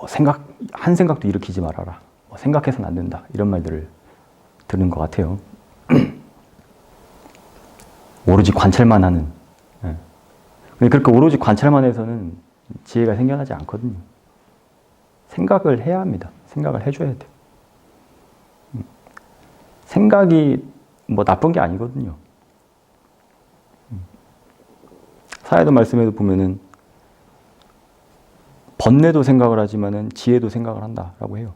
뭐 생각 한 생각도 일으키지 말아라. 뭐 생각해서는 안 된다. 이런 말들을 들은 것 같아요. 오로지 관찰만 하는. 예. 근데 그렇게 오로지 관찰만 해서는 지혜가 생겨나지 않거든요. 생각을 해야 합니다. 생각을 해줘야 돼요. 음. 생각이 뭐 나쁜 게 아니거든요. 음. 사회도 말씀에도 보면은 번뇌도 생각을 하지만은 지혜도 생각을 한다라고 해요.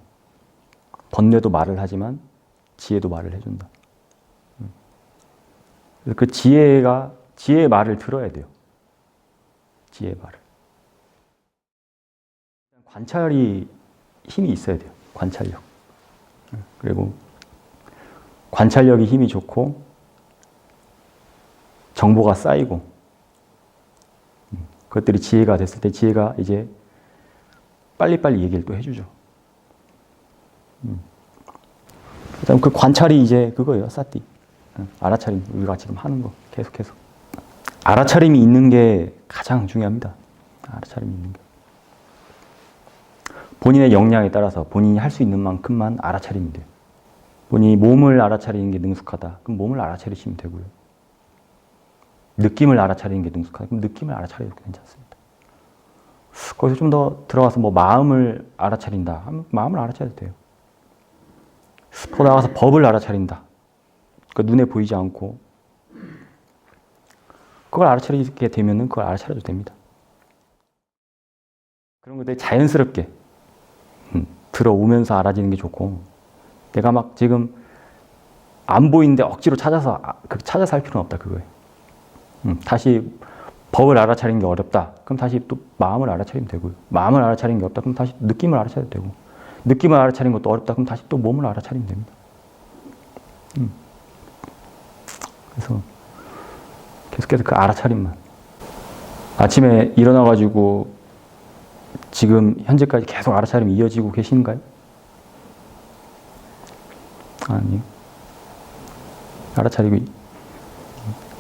번뇌도 말을 하지만 지혜도 말을 해준다. 음. 그 지혜가 지혜의 말을 들어야 돼요. 지혜의 말을. 관찰이 힘이 있어야 돼요. 관찰력. 음. 그리고 관찰력이 힘이 좋고 정보가 쌓이고 음. 그것들이 지혜가 됐을 때 지혜가 이제 빨리빨리 얘기를 또 해주죠. 음. 그다음 그 관찰이 이제 그거예요, 사띠. 응, 알아차림 우리가 지금 하는 거 계속해서 알아차림이 있는 게 가장 중요합니다. 알아차림이 있는 게 본인의 역량에 따라서 본인이 할 수 있는 만큼만 알아차리면 돼요. 본인이 몸을 알아차리는 게 능숙하다. 그럼 몸을 알아차리시면 되고요. 느낌을 알아차리는 게 능숙하다. 그럼 느낌을 알아차려도 괜찮습니다. 거기서 좀 더 들어가서 뭐 마음을 알아차린다. 마음을 알아차려도 돼요. 더 나가서 법을 알아차린다. 그 눈에 보이지 않고 그걸 알아차리게 되면은 그걸 알아차려도 됩니다. 그런 것들이 자연스럽게 음, 들어오면서 알아지는 게 좋고 내가 막 지금 안 보이는데 억지로 찾아서 아, 그 찾아서 할 필요는 없다 그거예요. 음, 다시 법을 알아차리는 게 어렵다. 그럼 다시 또 마음을 알아차리면 되고요. 마음을 알아차리는 게 없다. 그럼 다시 느낌을 알아차려도 되고 느낌을 알아차리는 것도 어렵다. 그럼 다시 또 몸을 알아차리면 됩니다. 음. 그래서 계속해서 그 알아차림만. 아침에 일어나가지고 지금 현재까지 계속 알아차림이 이어지고 계신가요? 아니요. 알아차림이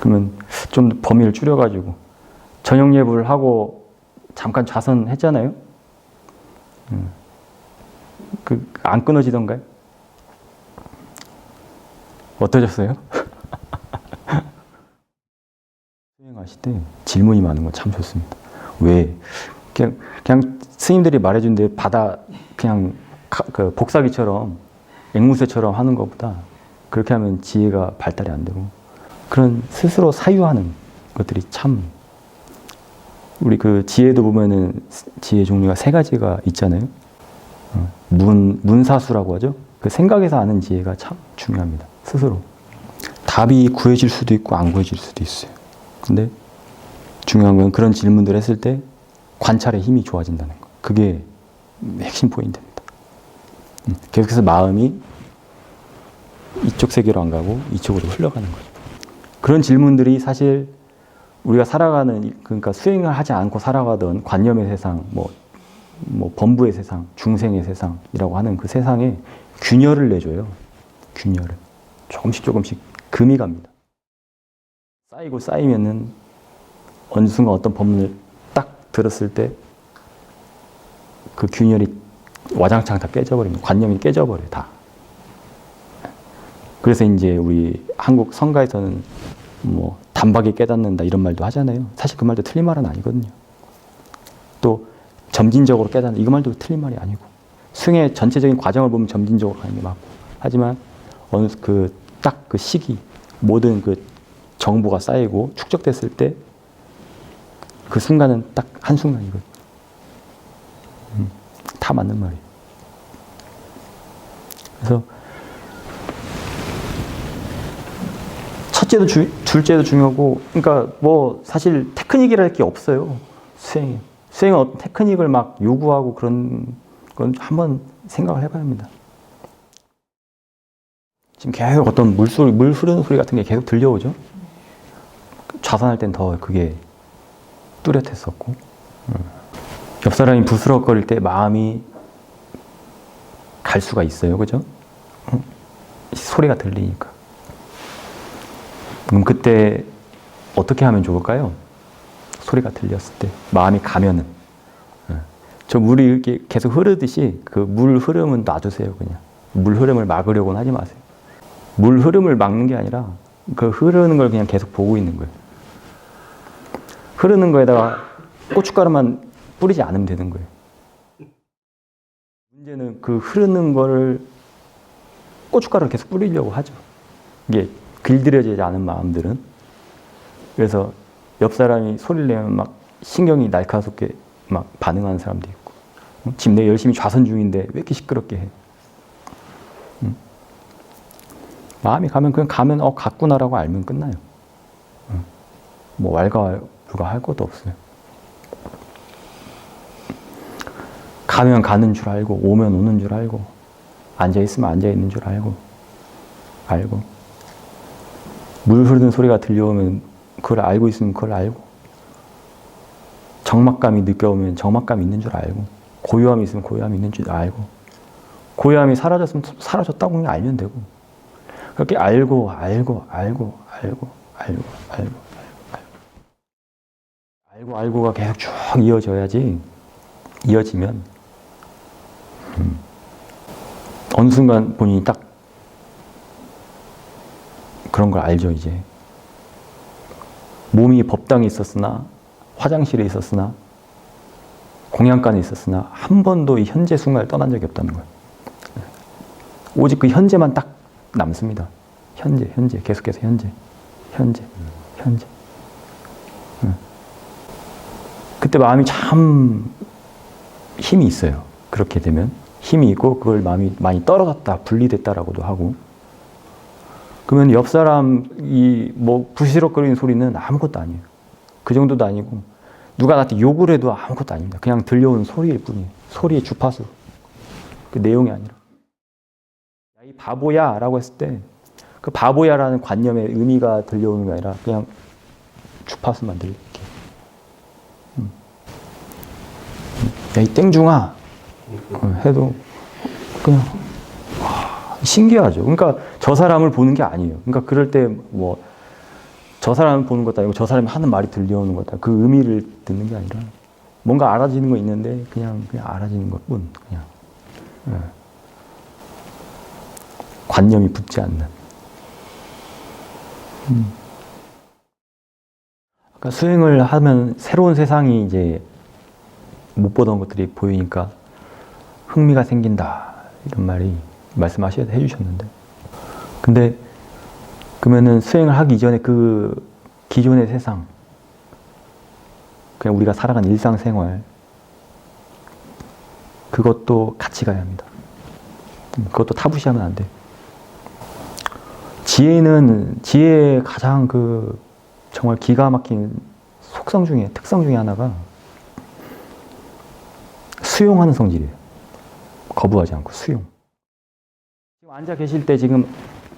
그러면 좀 범위를 줄여가지고 저녁 예불 하고 잠깐 좌선했잖아요. 음. 그안 끊어지던가요? 어떠셨어요? 수행하실 때 질문이 많은 건 참 좋습니다. 왜? 그냥, 그냥 스님들이 말해준 데 받아 그냥 가- 그 복사기처럼 앵무새처럼 하는 것보다 그렇게 하면 지혜가 발달이 안 되고 그런 스스로 사유하는 것들이 참 우리 그 지혜도 보면은 지혜 종류가 세 가지가 있잖아요. 어, 문 문사수라고 하죠. 그 생각에서 아는 지혜가 참 중요합니다. 스스로 답이 구해질 수도 있고 안 구해질 수도 있어요. 근데 중요한 건 그런 질문들 했을 때 관찰의 힘이 좋아진다는 거. 그게 핵심 포인트입니다. 음, 계속해서 마음이 이쪽 세계로 안 가고 이쪽으로 흘러가는 거죠. 그런 질문들이 사실 우리가 살아가는 그러니까 수행을 하지 않고 살아가던 관념의 세상, 뭐, 뭐 범부의 세상, 중생의 세상이라고 하는 그 세상에 균열을 내줘요. 균열을 조금씩 조금씩 금이 갑니다. 쌓이고 쌓이면은 어느 순간 어떤 법문을 딱 들었을 때 그 균열이 와장창 다 깨져버립니다. 관념이 깨져버려요, 다. 그래서 이제 우리 한국 성가에서는 뭐 단박에 깨닫는다 이런 말도 하잖아요. 사실 그 말도 틀린 말은 아니거든요. 또 점진적으로 깨닫는 이거 말도 틀린 말이 아니고 수행의 전체적인 과정을 보면 점진적으로 가는 게 맞고 하지만 어느 그딱그 시기 모든 그 정보가 쌓이고 축적됐을 때 그 순간은 딱 한 순간이거든요. 음, 다 맞는 말이에요. 그래서 첫째도 주, 둘째도 중요하고, 그러니까 뭐 사실 테크닉이랄 게 없어요. 수행에. 수행은 어떤 테크닉을 막 요구하고 그런 건 한번 생각을 해 봐야 합니다. 지금 계속 어떤 물소리, 물 흐르는 소리 같은 게 계속 들려오죠? 좌선할 땐 더 그게 뚜렷했었고, 음. 옆 사람이 부스럭거릴 때 마음이 갈 수가 있어요. 그죠? 음. 소리가 들리니까. 그럼 그때 어떻게 하면 좋을까요? 소리가 들렸을 때 마음이 가면은 예. 저 물이 이렇게 계속 흐르듯이 그 물 흐름은 놔두세요, 그냥. 물 흐름을 막으려고는 하지 마세요. 물 흐름을 막는 게 아니라 그 흐르는 걸 그냥 계속 보고 있는 거예요. 흐르는 거에다가 고춧가루만 뿌리지 않으면 되는 거예요. 문제는 그 흐르는 거를 고춧가루를 계속 뿌리려고 하죠. 이게 길들여지지 않은 마음들은. 그래서 옆 사람이 소리를 내면 막 신경이 날카롭게 막 반응하는 사람도 있고. 응? 지금 열심히 좌선 중인데 왜 이렇게 시끄럽게 해? 응? 마음이 가면 그냥 가면 어 갔구나라고 알면 끝나요. 응. 뭐 왈가 불가 할 것도 없어요. 가면 가는 줄 알고 오면 오는 줄 알고 앉아 있으면 앉아 있는 줄 알고 알고 물 흐르는 소리가 들려오면 그걸 알고 있으면 그걸 알고 적막감이 느껴오면 적막감이 있는 줄 알고 고요함이 있으면 고요함이 있는 줄 알고 고요함이 사라졌으면 사라졌다고 그냥 알면 되고 그렇게 알고 알고 알고 알고 알고 알고 알고 알고 알고가 계속 쭉 이어져야지 이어지면 음, 어느 순간 본인이 딱 그런 걸 알죠 이제 몸이 법당에 있었으나 화장실에 있었으나 공양간에 있었으나 한 번도 이 현재 순간을 떠난 적이 없다는 거예요. 오직 그 현재만 딱 남습니다. 현재, 현재, 계속해서 현재, 현재, 현재. 응. 그때 마음이 참 힘이 있어요. 그렇게 되면 힘이 있고 그걸 마음이 많이 떨어졌다, 분리됐다라고도 하고. 그러면 옆 사람이 뭐 부시럭거리는 소리는 아무것도 아니에요. 그 정도도 아니고 누가 나한테 욕을 해도 아무것도 아닙니다. 그냥 들려오는 소리일 뿐이에요. 소리의 주파수. 그 내용이 아니라. 야, 이 바보야 라고 했을 때 그 바보야라는 관념의 의미가 들려오는 게 아니라 그냥 주파수만 들릴게. 음. 야, 이 땡중아. 어, 해도 그냥 와, 신기하죠. 그러니까 저 사람을 보는 게 아니에요. 그러니까 그럴 때 뭐 저 사람을 보는 것도 아니고 저 사람이 하는 말이 들려오는 거다. 그 의미를 듣는 게 아니라 뭔가 알아지는 거 있는데 그냥 그냥 알아지는 것뿐 그냥 예. 관념이 붙지 않는. 음. 그러니까 수행을 하면 새로운 세상이 이제 못 보던 것들이 보이니까 흥미가 생긴다 이런 말이 말씀하셔 해주셨는데 근데 그러면은 수행을 하기 이전에 그 기존의 세상 그냥 우리가 살아간 일상생활 그것도 같이 가야 합니다. 음, 그것도 타부시하면 안 돼. 지혜는 지혜의 가장 그 정말 기가 막힌 속성 중에 특성 중에 하나가 수용하는 성질이에요. 거부하지 않고 수용. 앉아 계실 때 지금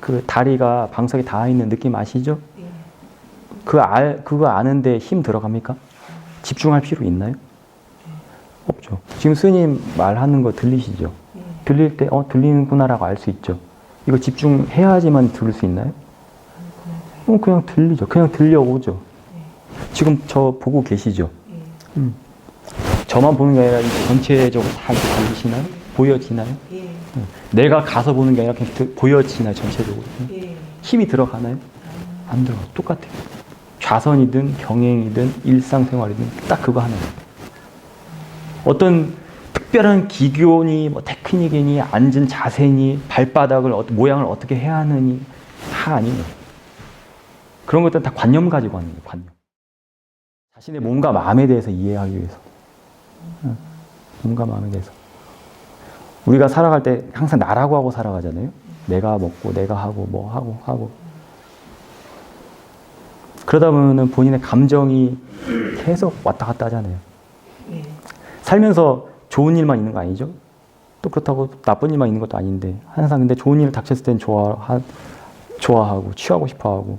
그 다리가 방석에 닿아 있는 느낌 아시죠? 그 알, 그거 아는데 힘 들어갑니까? 집중할 필요 있나요? 없죠. 지금 스님 말하는 거 들리시죠? 들릴 때, 어, 들리는구나라고 알 수 있죠. 이거 집중해야지만 들을 수 있나요? 어, 그냥 들리죠. 그냥 들려오죠. 지금 저 보고 계시죠? 음. 저만 보는 게 아니라 전체적으로 다 이렇게 들리시나요? 보여지나요? 예, 내가 가서 보는 게 아니라 그냥 들- 보여지나요? 전체적으로? 예. 힘이 들어가나요? 안 들어가. 똑같아요. 좌선이든 경행이든 일상생활이든 딱 그거 하나예요. 어떤 특별한 기교니 뭐 테크닉이니 앉은 자세니 발바닥을 어, 모양을 어떻게 해야 하느니 다 아니에요. 그런 것들은 다 관념 가지고 하는 거예요. 관념. 자신의 몸과 마음에 대해서 이해하기 위해서. 응. 몸과 마음에 대해서. 우리가 살아갈 때 항상 나라고 하고 살아가잖아요. 내가 먹고 내가 하고 뭐 하고 하고 그러다 보면은 본인의 감정이 계속 왔다 갔다 하잖아요. 예. 살면서 좋은 일만 있는 거 아니죠? 또 그렇다고 나쁜 일만 있는 것도 아닌데 항상 근데 좋은 일 닥쳤을 땐 좋아 좋아하고 취하고 싶어하고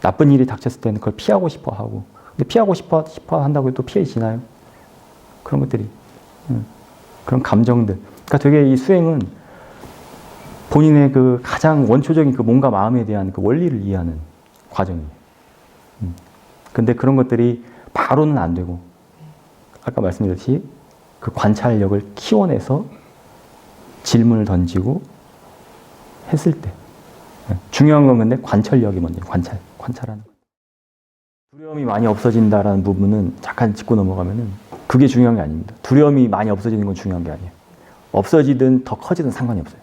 나쁜 일이 닥쳤을 때는 그걸 피하고 싶어하고 근데 피하고 싶어 싶어 한다고 또 피해지나요? 그런 것들이 음, 그런 감정들. 그러니까 되게 이 수행은 본인의 그 가장 원초적인 그 몸과 마음에 대한 그 원리를 이해하는 과정이에요. 음. 근데 그런 것들이 바로는 안 되고 아까 말씀드렸듯이 그 관찰력을 키워내서 질문을 던지고 했을 때 예, 중요한 건 근데 관찰력이 먼저 관찰 관찰하는 거. 두려움이 많이 없어진다라는 부분은 잠깐 짚고 넘어가면은 그게 중요한 게 아닙니다. 두려움이 많이 없어지는 건 중요한 게 아니에요. 없어지든 더 커지든 상관이 없어요.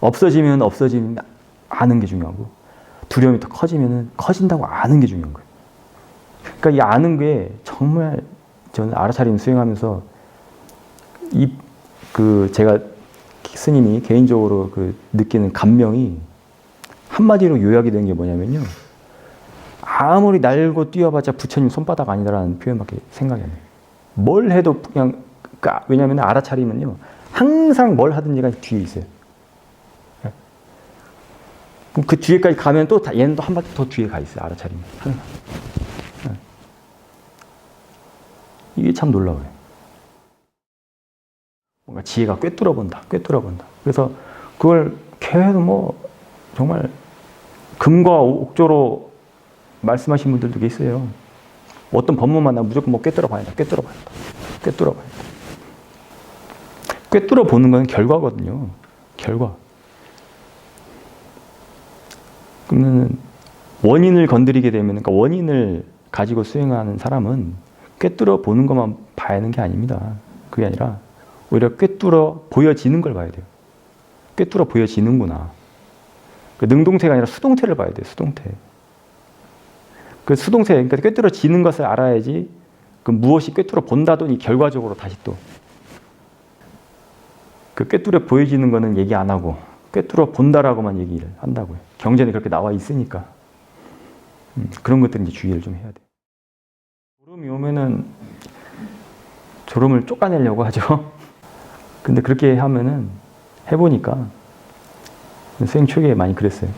없어지면 없어지면 아는 게 중요하고 두려움이 더 커지면은 커진다고 아는 게 중요한 거예요. 그러니까 이 아는 게 정말 저는 알아차림 수행하면서 이 그 제가 스님이 개인적으로 그 느끼는 감명이 한마디로 요약이 된 게 뭐냐면요. 아무리 날고 뛰어봤자 부처님 손바닥 아니다라는 표현밖에 생각이 안 나요. 뭘 해도 그냥 그러니까 왜냐하면 알아차리면요 항상 뭘 하든지 간에 뒤에 있어요. 예. 그럼 그 뒤에까지 가면 또 다- 얘는 또 한 바퀴 더 뒤에 가 있어요. 알아차리면. 예. 이게 참 놀라워요. 뭔가 지혜가 꿰뚫어 본다, 꿰뚫어 본다. 그래서 그걸 계속 뭐 정말 금과 옥조로 말씀하신 분들도 계세요. 어떤 법문만 나면 무조건 뭐 꿰뚫어 봐야 돼, 꿰뚫어 봐야 돼, 꿰뚫어 봐야 돼. 꿰뚫어 보는 건 결과거든요. 결과. 그러면 원인을 건드리게 되면, 그러니까 원인을 가지고 수행하는 사람은 꿰뚫어 보는 것만 봐야 하는 게 아닙니다. 그게 아니라 오히려 꿰뚫어 보여지는 걸 봐야 돼요. 꿰뚫어 보여지는구나. 그 능동태가 아니라 수동태를 봐야 돼요. 수동태. 그 수동태, 그러니까 꿰뚫어지는 것을 알아야지 그 무엇이 꿰뚫어 본다더니 결과적으로 다시 또 그 꿰뚫어 보여지는 거는 얘기 안 하고 꿰뚫어 본다라고만 얘기를 한다고요. 경전에 그렇게 나와 있으니까 음, 그런 것들은 이제 주의를 좀 해야 돼. 졸음이 오면은 졸음을 쫓아내려고 하죠. 근데 그렇게 하면은 해보니까 수행 초기에 많이 그랬어요.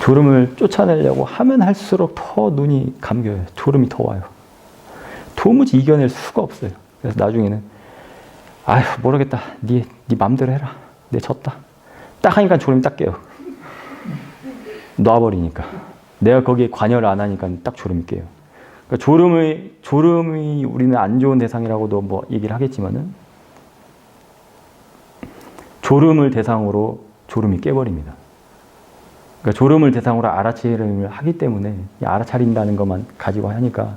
졸음을 쫓아내려고 하면 할수록 더 눈이 감겨요. 졸음이 더 와요. 도무지 이겨낼 수가 없어요. 그래서 나중에는 아휴 모르겠다. 네, 네 맘대로 해라. 내 졌다. 딱 하니까 졸음이 딱 깨요. 놔버리니까. 내가 거기에 관여를 안 하니까 딱 졸음이 깨요. 그러니까 졸음의 졸음이 우리는 안 좋은 대상이라고도 뭐 얘기를 하겠지만은 졸음을 대상으로 졸음이 깨버립니다. 그러니까 졸음을 대상으로 알아차림을 하기 때문에 이 알아차린다는 것만 가지고 하니까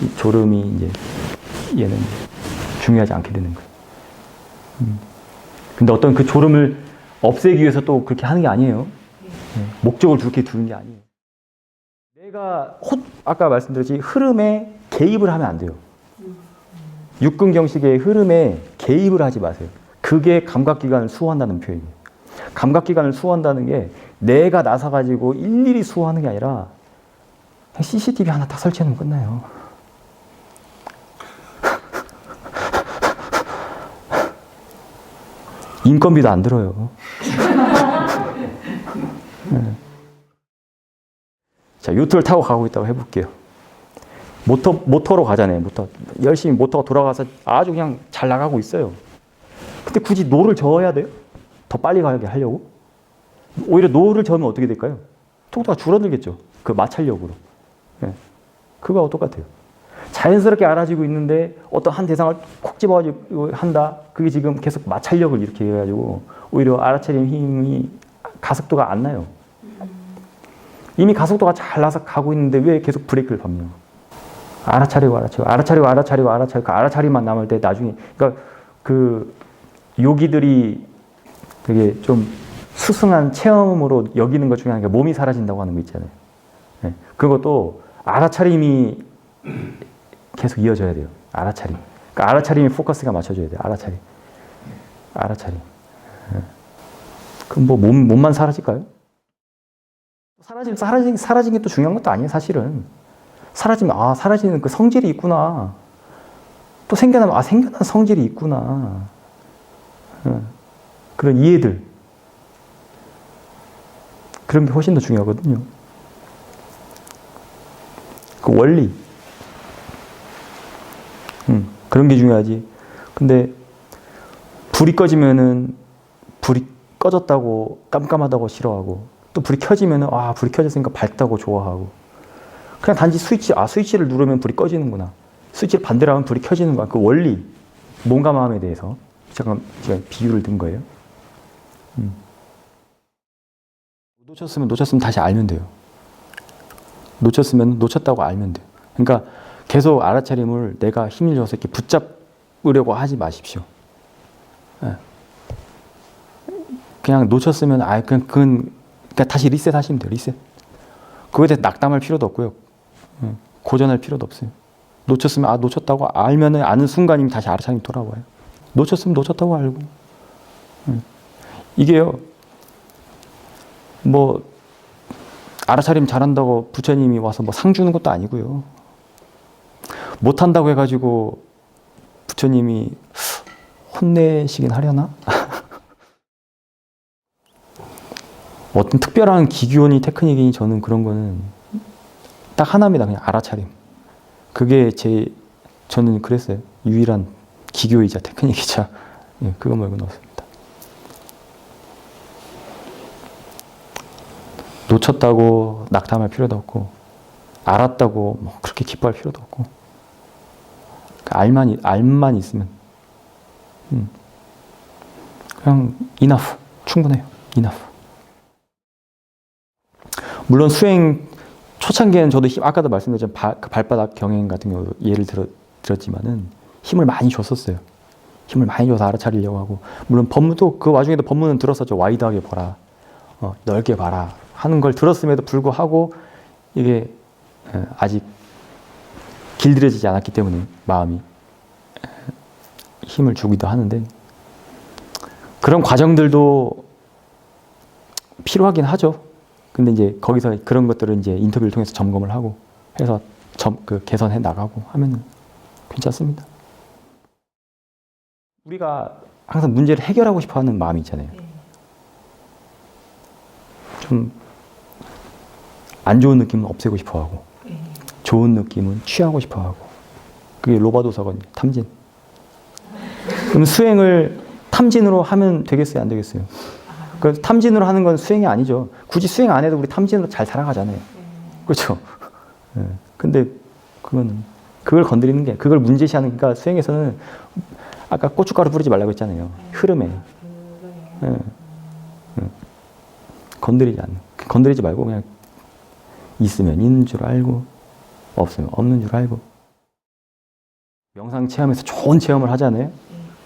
이 졸음이 이제 얘는 중요하지 않게 되는 거예요. 음. 근데 어떤 그 졸음을 없애기 위해서 또 그렇게 하는 게 아니에요. 네. 목적을 그렇게 두는 게 아니에요. 내가 호, 아까 말씀드렸지 흐름에 개입을 하면 안 돼요. 육근경식의 흐름에 개입을 하지 마세요. 그게 감각기관을 수호한다는 표현이에요. 감각기관을 수호한다는 게 내가 나서 가지고 일일이 수호하는 게 아니라 CCTV 하나 딱 설치하면 끝나요. 인건비도 안 들어요. 네. 자, 요트를 타고 가고 있다고 해볼게요. 모터, 모터로 가잖아요, 모터. 열심히 모터가 돌아가서 아주 그냥 잘 나가고 있어요. 근데 굳이 노를 저어야 돼요? 더 빨리 가게 하려고? 오히려 노를 저으면 어떻게 될까요? 속도가 줄어들겠죠. 그 마찰력으로. 예. 그거하고 똑같아요. 자연스럽게 알아지고 있는데 어떤 한 대상을 콕 집어가지고 한다. 그게 지금 계속 마찰력을 이렇게 해가지고 오히려 알아차림 힘이 가속도가 안 나요. 이미 가속도가 잘 나서 가고 있는데 왜 계속 브레이크를 밟냐. 알아차리고 알아차리고 알아차리고 알아차리고 알아차리고 그 알아차리만 남을 때 나중에 그러니까 그 요기들이 되게 좀 수승한 체험으로 여기는 것 중에 하나가 몸이 사라진다고 하는 거 있잖아요. 네. 그것도 알아차림이 계속 이어져야 돼요. 알아차림. 그러니까 알아차림이 포커스가 맞춰져야 돼요. 알아차림. 알아차림. 네. 그럼 뭐 몸, 몸만 사라질까요? 사라진, 사라진, 사라진 게 또 중요한 것도 아니에요, 사실은. 사라지면, 아, 사라지는 그 성질이 있구나. 또 생겨나면, 아, 생겨난 성질이 있구나. 네. 그런 이해들. 그런 게 훨씬 더 중요하거든요. 그 원리. 음, 그런 게 중요하지. 근데 불이 꺼지면은 불이 꺼졌다고 깜깜하다고 싫어하고 또 불이 켜지면은 아 불이 켜졌으니까 밝다고 좋아하고 그냥 단지 스위치 아 스위치를 누르면 불이 꺼지는구나 스위치를 반대로 하면 불이 켜지는 거야. 그 원리, 몸과 마음에 대해서. 잠깐 제가 비유를 든 거예요. 음. 놓쳤으면 놓쳤으면 다시 알면 돼요. 놓쳤으면 놓쳤다고 알면 돼요. 그러니까 계속 알아차림을 내가 힘을 줘서 이렇게 붙잡으려고 하지 마십시오. 예. 그냥 놓쳤으면 아 그냥 그건 그냥 다시 리셋 하시면 돼요. 리셋. 그거에 대해 낙담할 필요도 없고요. 예. 고전할 필요도 없어요. 놓쳤으면 아 놓쳤다고 알면은 아는 순간이면 다시 알아차림이 돌아와요. 놓쳤으면 놓쳤다고 알고. 예. 이게요. 뭐 알아차림 잘한다고 부처님이 와서 뭐 상 주는 것도 아니고요. 못한다고 해가지고 부처님이 혼내시긴 하려나? 어떤 특별한 기교니 테크닉이니 저는 그런 거는 딱 하나입니다. 그냥 알아차림. 그게 제 저는 그랬어요. 유일한 기교이자 테크닉이자 예, 그거 말고는 없습니다. 놓쳤다고 낙담할 필요도 없고 알았다고 뭐 그렇게 기뻐할 필요도 없고 그 알만 알만 있으면 음. 그냥 이나프 충분해요. 이나프. 물론 수행 초창기에는 저도 힘, 아까도 말씀드렸지만 발, 그 발바닥 경행 같은 경우 예를 들어, 들었지만은 힘을 많이 줬었어요. 힘을 많이 줘서 알아차리려고 하고 물론 법문도 그 와중에도 법문은 들었었죠. 와이드하게 봐라, 어, 넓게 봐라 하는 걸 들었음에도 불구하고 이게 에, 아직 길들여지지 않았기 때문에 마음이 에, 힘을 주기도 하는데 그런 과정들도 필요하긴 하죠. 근데 이제 거기서 그런 것들을 이제 인터뷰를 통해서 점검을 하고 해서 점, 그 개선해 나가고 하면은 괜찮습니다. 우리가 항상 문제를 해결하고 싶어 하는 마음이 있잖아요. 좀 안 좋은 느낌은 없애고 싶어 하고, 좋은 느낌은 취하고 싶어 하고. 그게 로바도사거든요. 탐진. 그럼 수행을 탐진으로 하면 되겠어요? 안 되겠어요? 그 탐진으로 하는 건 수행이 아니죠. 굳이 수행 안 해도 우리 탐진으로 잘 살아가잖아요. 그렇죠? 예. 근데 그거는 그걸 건드리는 게 그걸 문제시하는 그러니까 수행에서는 아까 고춧가루 뿌리지 말라고 했잖아요. 흐름에 예. 예. 건드리지 않는 건드리지 말고 그냥 있으면 있는 줄 알고 없으면 없는 줄 알고 명상 체험에서 좋은 체험을 하잖아요.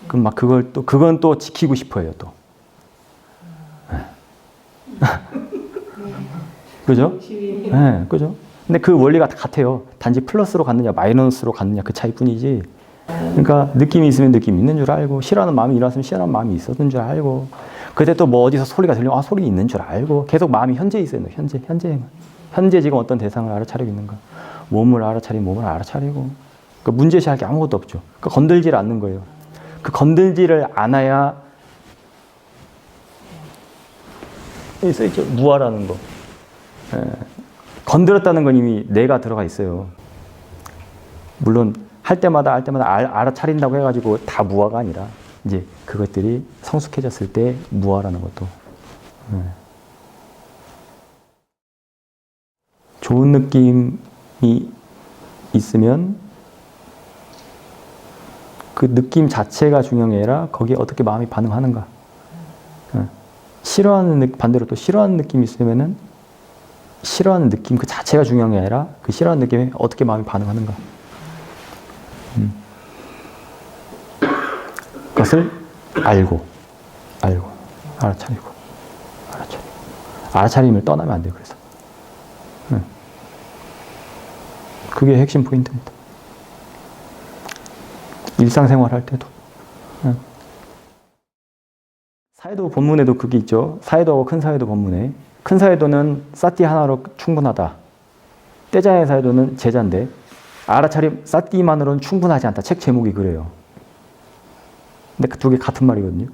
그럼 막 그걸 또 그건 또 지키고 싶어요 또. 그죠? 네, 그죠? 근데 그 원리가 다 같아요. 단지 플러스로 갔느냐, 마이너스로 갔느냐 그 차이뿐이지. 그러니까 느낌이 있으면 느낌이 있는 줄 알고, 싫어하는 마음이 일어났으면 싫어하는 마음이 있었는 줄 알고, 그때 또 뭐 어디서 소리가 들리면 아 소리 있는 줄 알고, 계속 마음이 현재 있어요. 현재, 현재에만. 현재 지금 어떤 대상을 알아차리고 있는가. 몸을 알아차리면 몸을 알아차리고. 그 문제시할 게 아무것도 없죠. 그 건들지를 않는 거예요. 그 건들지를 않아야 여기 써있죠. 무아라는 거. 예. 건드렸다는 건 이미 내가 들어가 있어요. 물론 할 때마다 할 때마다 알, 알아차린다고 해가지고 다 무아가 아니라 이제 그것들이 성숙해졌을 때 무아라는 것도 예. 좋은 느낌 이 있으면 그 느낌 자체가 중요한 게 아니라 거기에 어떻게 마음이 반응하는가. 예. 싫어하는 느- 반대로 또 싫어하는 느낌이 있으면은 싫어하는 느낌 그 자체가 중요한 게 아니라 그 싫어하는 느낌에 어떻게 마음이 반응하는가. 음. 그것을 알고, 알고, 알아차리고, 알아차리고. 알아차림을 떠나면 안 돼요, 그래서. 음. 그게 핵심 포인트입니다. 일상생활 할 때도. 음. 사회도 본문에도 그게 있죠. 사회도하고 큰 사회도 본문에. 큰 사회도는 싸띠 하나로 충분하다. 떼자의 사회도는 제자인데 알아차림 싸띠만으로는 충분하지 않다. 책 제목이 그래요. 근데 그 두 개 같은 말이거든요.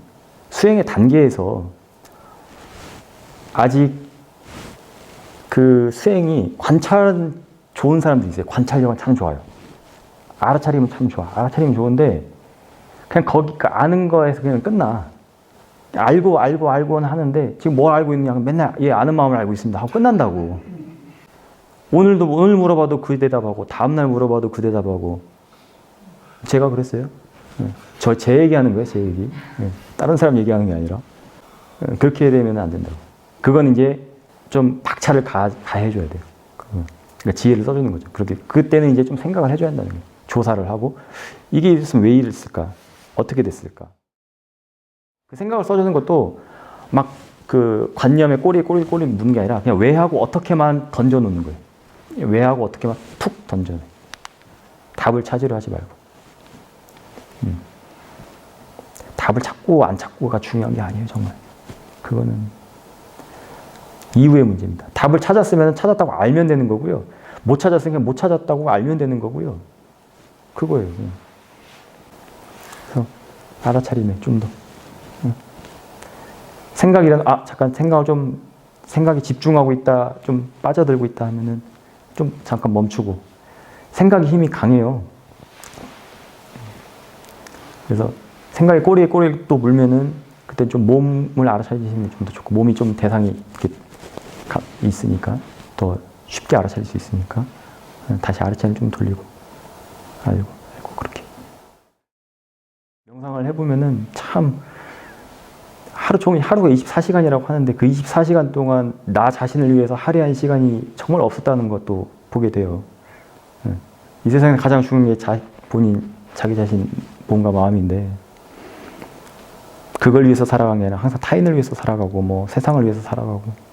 수행의 단계에서 아직 그 수행이 관찰은 좋은 사람도 있어요. 관찰력은 참 좋아요. 알아차림은 참 좋아. 알아차림은 좋은데 그냥 거기 그 아는 거에서 그냥 끝나. 알고 알고 알고는 하는데 지금 뭘 알고 있느냐 맨날 예 아는 마음을 알고 있습니다 하고 끝난다고 오늘도 오늘 물어봐도 그 대답하고 다음 날 물어봐도 그 대답하고 제가 그랬어요. 저 제 얘기하는 거예요, 제 얘기. 예. 다른 사람 얘기하는 게 아니라 예, 그렇게 되면 안 된다고. 그건 이제 좀 박차를 가, 가해줘야 돼요. 그러니까 지혜를 써주는 거죠. 그렇게 그때는 이제 좀 생각을 해줘야 한다는 거예요. 조사를 하고 이게 있으면 왜 이랬을까? 어떻게 됐을까? 그 생각을 써주는 것도 막 그 관념에 꼬리 꼬리 꼬리 묻는 게 아니라 그냥 왜 하고 어떻게만 던져놓는 거예요. 왜 하고 어떻게만 툭 던져내. 답을 찾으려 하지 말고. 음. 답을 찾고 안 찾고가 중요한 게 아니에요, 정말. 그거는 이후의 문제입니다. 답을 찾았으면 찾았다고 알면 되는 거고요. 못 찾았으니까 못 찾았다고 알면 되는 거고요. 그거예요. 그냥. 그래서 알아차림에 좀 더. 응. 생각이란 아 잠깐 생각을 좀 생각이 집중하고 있다, 좀 빠져들고 있다 하면은 좀 잠깐 멈추고 생각이 힘이 강해요. 그래서 생각이 꼬리에 꼬리를 또 물면은 그때 좀 몸을 알아차리시면 좀더 좋고 몸이 좀 대상이 이렇게 가- 있으니까 더 쉽게 알아차릴 수 있으니까 다시 알아차림 좀 돌리고 알고 알고 그렇게 명상을 해보면은 참 하루 종일 하루가 24시간이라고 하는데 그 24시간 동안 나 자신을 위해서 할애한 시간이 정말 없었다는 것도 보게 돼요. 예. 이 세상에 가장 중요한 게 자, 본인 자기 자신 몸과 마음인데 그걸 위해서 살아간 게 아니라 항상 타인을 위해서 살아가고 뭐 세상을 위해서 살아가고 예.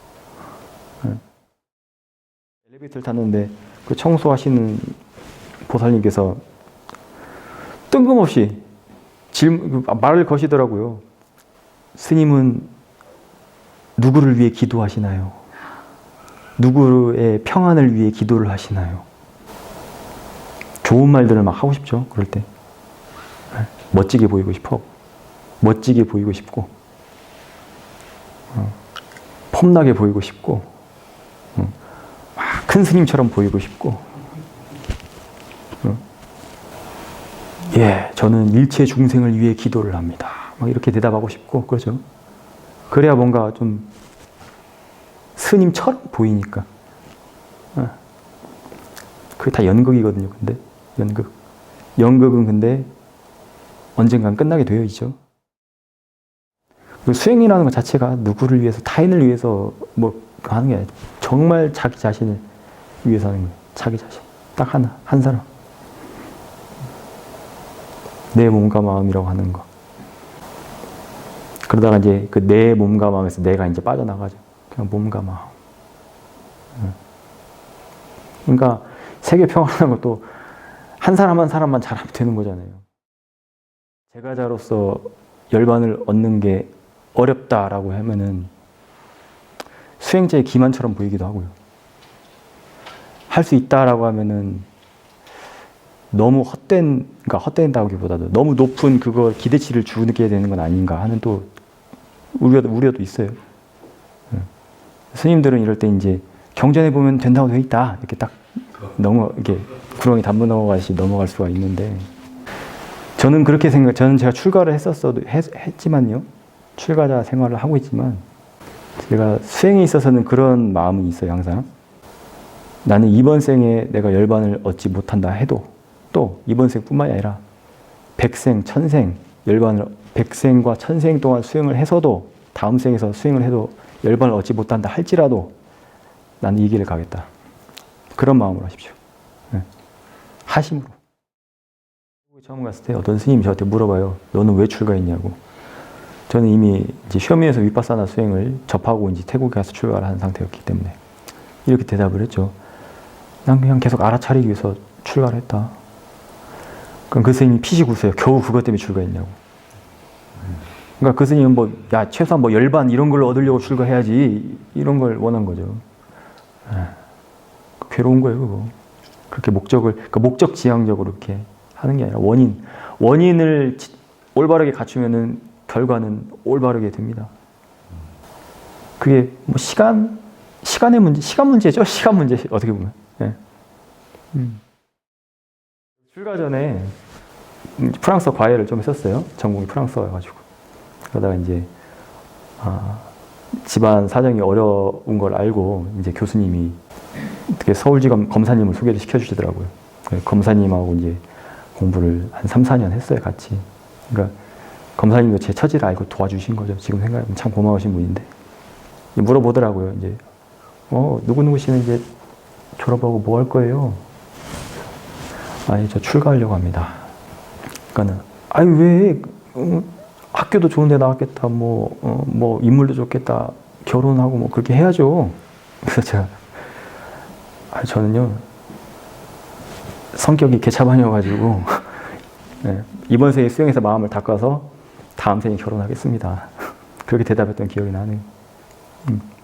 엘리베이터를 탔는데 그 청소하시는 보살님께서 뜬금없이 질문, 그 말을 거시더라고요. 스님은 누구를 위해 기도하시나요? 누구의 평안을 위해 기도를 하시나요? 좋은 말들을 막 하고 싶죠. 그럴 때. 네, 멋지게 보이고 싶어. 멋지게 보이고 싶고. 어, 폼나게 보이고 싶고. 큰 스님처럼 보이고 싶고. 어, 예, 저는 일체 중생을 위해 기도를 합니다. 막 이렇게 대답하고 싶고, 그렇죠? 그래야 뭔가 좀 스님처럼 보이니까. 어. 그게 다 연극이거든요, 근데. 연극. 연극은 근데 언젠간 끝나게 되어 있죠. 그 수행이라는 것 자체가 누구를 위해서, 타인을 위해서 뭐 하는 게 아니라 정말 자기 자신을 위해서 하는 거예요. 자기 자신. 딱 하나, 한 사람. 내 몸과 마음이라고 하는 거. 그러다가 이제 그 내 몸과 마음에서 내가 이제 빠져나가죠. 그냥 몸과 마음. 응. 그러니까 세계 평화라는 것도 한 사람 한 사람만 잘하면 되는 거잖아요. 제가 자로서 열반을 얻는 게 어렵다라고 하면은 수행자의 기만처럼 보이기도 하고요. 할 수 있다라고 하면은 너무 헛된, 그러니까 헛된다기보다도 너무 높은 그거 기대치를 주게 되는 건 아닌가 하는 또 우려도, 우려도 있어요. 예. 스님들은 이럴 때 이제 경전에 보면 된다고 돼 있다. 이렇게 딱 넘어, 이렇게 구렁이 담배 넘어가시 넘어갈 수가 있는데 저는 그렇게 생각, 저는 제가 출가를 했었어도, 했, 했지만요. 출가자 생활을 하고 있지만 제가 수행에 있어서는 그런 마음은 있어요, 항상. 나는 이번 생에 내가 열반을 얻지 못한다 해도 또 이번 생뿐만이 아니라 백생, 천생, 열반을 백생과 천생 동안 수행을 해서도 다음 생에서 수행을 해도 열반을 얻지 못한다 할지라도 나는 이 길을 가겠다. 그런 마음으로 하십시오. 네. 하심으로. 처음 갔을 때 어떤 스님이 저한테 물어봐요. 너는 왜 출가했냐고. 저는 이미 이제 쇼미에서 위파사나 수행을 접하고 이제 태국에 가서 출가를 한 상태였기 때문에 이렇게 대답을 했죠. 난 그냥 계속 알아차리기 위해서 출가를 했다. 그럼 그 스님이 피식 웃어요. 겨우 그것 때문에 출가했냐고. 그러니까 그 스님은 뭐, 야, 최소한 뭐 열반 이런 걸 얻으려고 출가해야지. 이런 걸 원한 거죠. 에, 괴로운 거예요, 그거. 그렇게 목적을, 그 목적 지향적으로 이렇게 하는 게 아니라 원인. 원인을 지- 올바르게 갖추면은 결과는 올바르게 됩니다. 그게 뭐 시간, 시간의 문제, 시간 문제죠? 시간 문제, 어떻게 보면. 예. 음. 출가 전에 음, 프랑스어 과외를 좀 했었어요. 전공이 프랑스어여가지고. 그러다가 이제, 아, 집안 사정이 어려운 걸 알고 이제 교수님이 어떻게 서울지검 검사님을 소개를 시켜주시더라고요. 그 검사님하고 이제 공부를 한 3, 4년 했어요, 같이. 그러니까 검사님도 제 처지를 알고 도와주신 거죠. 지금 생각하면 참 고마우신 분인데. 물어보더라고요, 이제. 어, 누구누구 씨는 이제 졸업하고 뭐 할 거예요? 아니, 저 출가하려고 합니다. 그러니까는, 아니, 왜, 어, 학교도 좋은 데 나왔겠다, 뭐, 어, 뭐, 인물도 좋겠다, 결혼하고 뭐, 그렇게 해야죠. 그래서 제가, 아, 저는요, 성격이 개차반이어가지고, 네, 이번 생에 수영에서 마음을 닦아서 다음 생에 결혼하겠습니다. 그렇게 대답했던 기억이 나네요. 음.